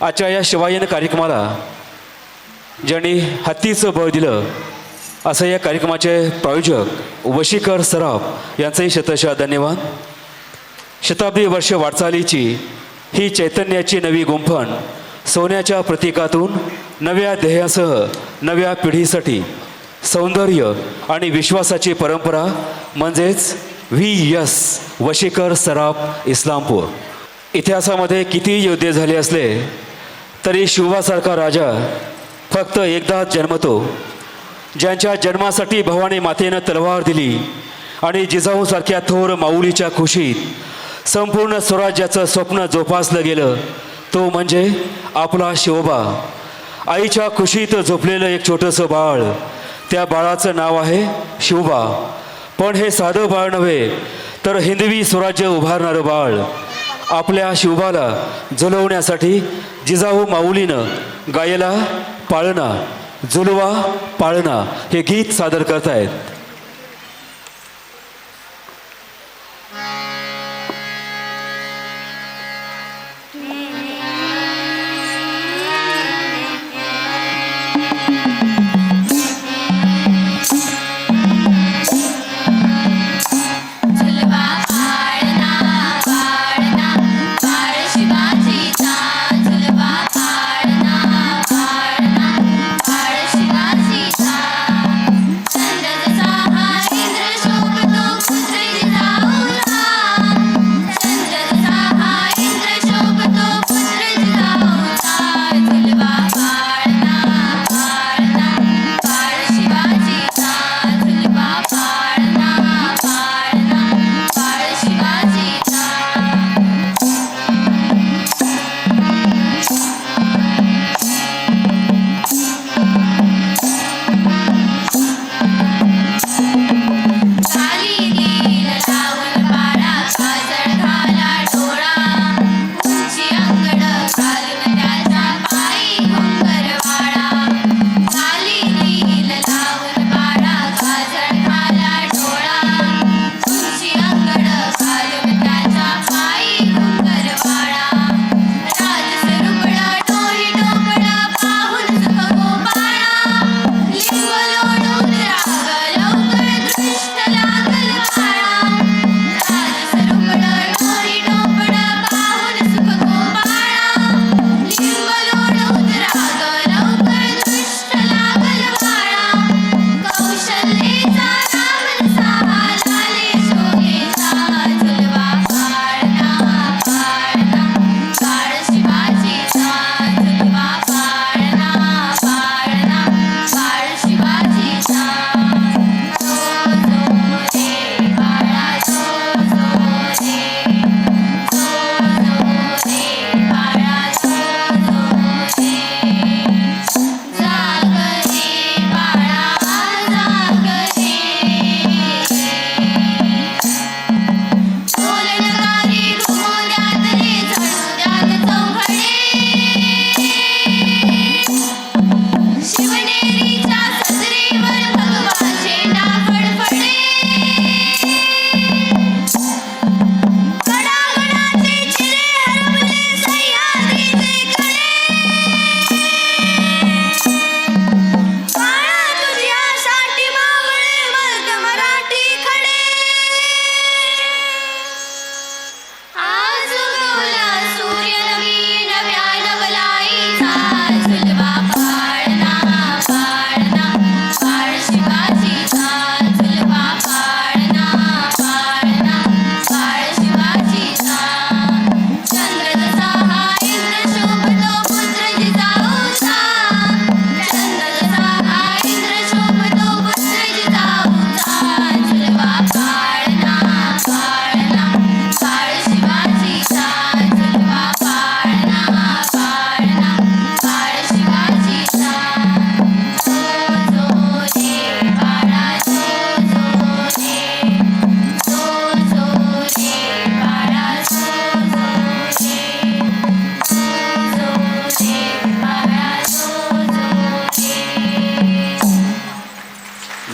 आजच्या या शिवायन कार्यक्रमाला ज्यांनी हत्तीचं बळ दिलं असं या कार्यक्रमाचे प्रायोजक वशीकर सराफ यांचंही शतशः धन्यवाद. शताब्दी वर्ष वाटचालीची ही चैतन्याची नवी गुंफण सोन्याच्या प्रतीकातून नव्या ध्येयासह नव्या पिढीसाठी सौंदर्य आणि विश्वासाची परंपरा म्हणजेच व्ही यस वशीकर सराफ इस्लामपूर. इतिहासामध्ये किती योद्धे झाले असले तरी शिवासारखा राजा फक्त एकदाच जन्मतो. ज्यांच्या जन्मासाठी भवानी मातेनं तलवार दिली आणि जिजाऊसारख्या थोर माऊलीच्या खुशीत संपूर्ण स्वराज्याचं स्वप्न जोपासलं गेलं तो म्हणजे आपला शिवबा. आईच्या खुशीत झोपलेलं एक छोटंसं बाळ त्या बाळाचं नाव आहे शिवबा. पण हे साधं बाळ नव्हे तर हिंदवी स्वराज्य उभारणारं बाळ. आपल्या शिवबाला जुलवण्यासाठी जिजाऊ माऊलीनं गायला पाळणा जुलवा पाळणा हे गीत सादर करतायत.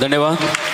धन्यवाद।